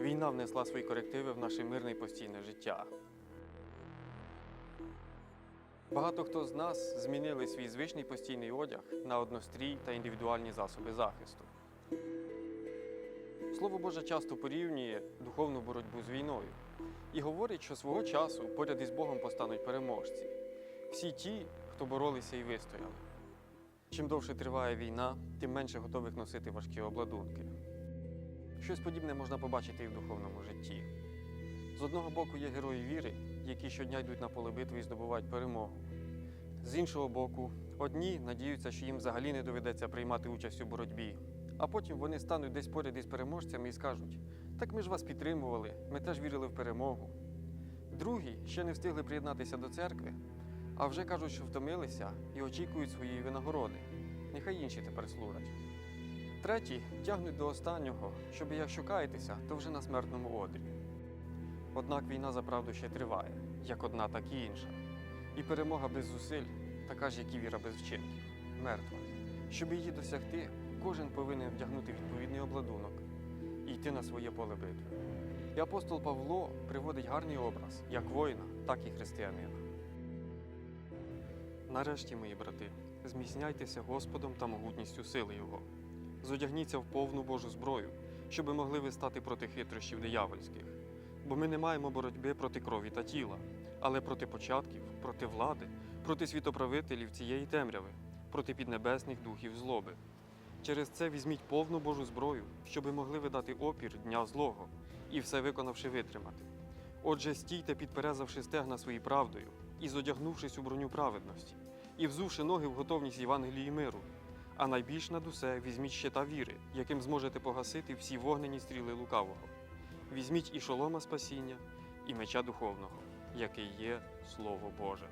Війна внесла свої корективи в наше мирне і постійне життя. Багато хто з нас змінили свій звичний постійний одяг на однострій та індивідуальні засоби захисту. Слово Боже часто порівнює духовну боротьбу з війною і говорить, що свого часу поряд із Богом постануть переможці. Всі ті, хто боролися і вистояли. Чим довше триває війна, тим менше готових носити важкі обладунки. Щось подібне можна побачити і в духовному житті. З одного боку є герої віри, які щодня йдуть на поле битви і здобувають перемогу. З іншого боку, одні надіються, що їм взагалі не доведеться приймати участь у боротьбі, а потім вони стануть десь поряд із переможцями і скажуть: так ми ж вас підтримували, ми теж вірили в перемогу. Другі ще не встигли приєднатися до церкви, а вже кажуть, що втомилися і очікують своєї винагороди. Нехай інші тепер служать. Треті тягнуть до останнього, щоб якщо каятися, то вже на смертному одрі. Однак війна за правду ще триває, як одна, так і інша. І перемога без зусиль, така ж, як і віра без вчинків, мертва. Щоб її досягти, кожен повинен вдягнути відповідний обладунок і йти на своє поле битви. І апостол Павло приводить гарний образ як воїна, так і християнина. Нарешті, мої брати, зміцняйтеся Господом та могутністю сили Його. Зодягніться в повну Божу зброю, щоби могли ви стати проти хитрощів диявольських. Бо ми не маємо боротьби проти крові та тіла, але проти початків, проти влади, проти світоправителів цієї темряви, проти піднебесних духів злоби. Через це візьміть повну Божу зброю, щоби могли ви дати опір дня злого і все виконавши витримати. Отже, стійте, підперезавши стегна свої правдою, і зодягнувшись у броню праведності, і взувши ноги в готовність Євангелії миру. А найбільш над усе візьміть щита віри, яким зможете погасити всі вогнені стріли лукавого. Візьміть і шолома спасіння, і меча духовного, який є Слово Боже.